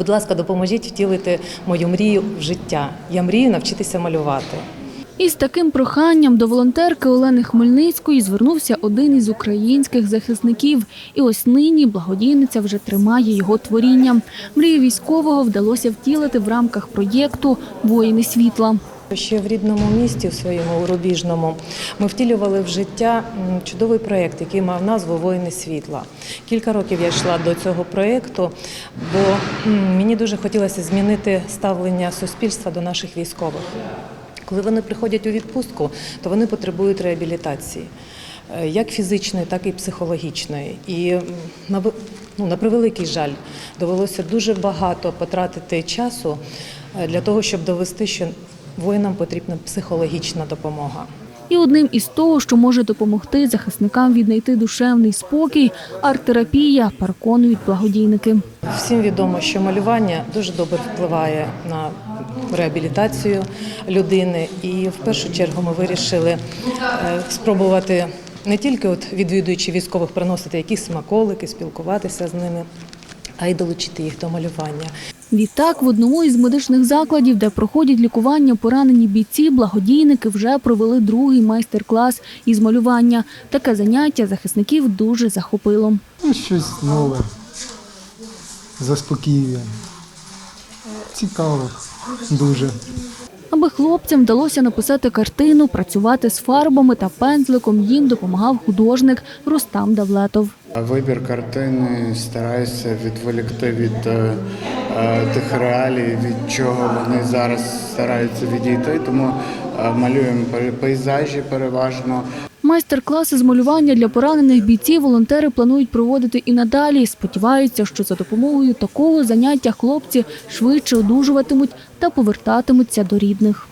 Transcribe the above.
Будь ласка, допоможіть втілити мою мрію в життя. Я мрію навчитися малювати. Із таким проханням до волонтерки Олени Хмельницької звернувся один із українських захисників. І ось нині благодійниця вже тримає його творіння. Мрію військового вдалося втілити в рамках проєкту Воїни світла. Ще в рідному місті, в своєму урубіжному, ми втілювали в життя чудовий проєкт, який мав назву Воїни світла. Кілька років я йшла до цього проєкту, бо мені дуже хотілося змінити ставлення суспільства до наших військових. Коли вони приходять у відпустку, то вони потребують реабілітації. е, Як фізичної, так і психологічної. І ну, на превеликий жаль, довелося дуже багато потратити часу е, для того, щоб довести, що воїнам потрібна психологічна допомога. І одним із того, що може допомогти захисникам віднайти душевний спокій, арт-терапія, переконують благодійники. Всім відомо, що малювання дуже добре впливає на реабілітацію людини. І в першу чергу ми вирішили е, спробувати не тільки от відвідуючи військових приносити якісь смаколики, спілкуватися з ними, а й долучити їх до малювання. Відтак, в одному із медичних закладів, де проходять лікування поранені бійці, благодійники вже провели другий майстер-клас із малювання. Таке заняття захисників дуже захопило. Ну, щось нове, заспокоює. Цікаво, дуже. Аби хлопцям вдалося написати картину, працювати з фарбами та пензликом, їм допомагав художник Рустам Давлетов. Вибір картини стараюся відволікти від е, е, тих реалій, від чого вони зараз стараються відійти. Тому е, малюємо пей- пейзажі переважно. Майстер-класи з малювання для поранених бійців волонтери планують проводити і надалі. Сподіваються, що за допомогою такого заняття хлопці швидше одужуватимуть та повертатимуться до рідних.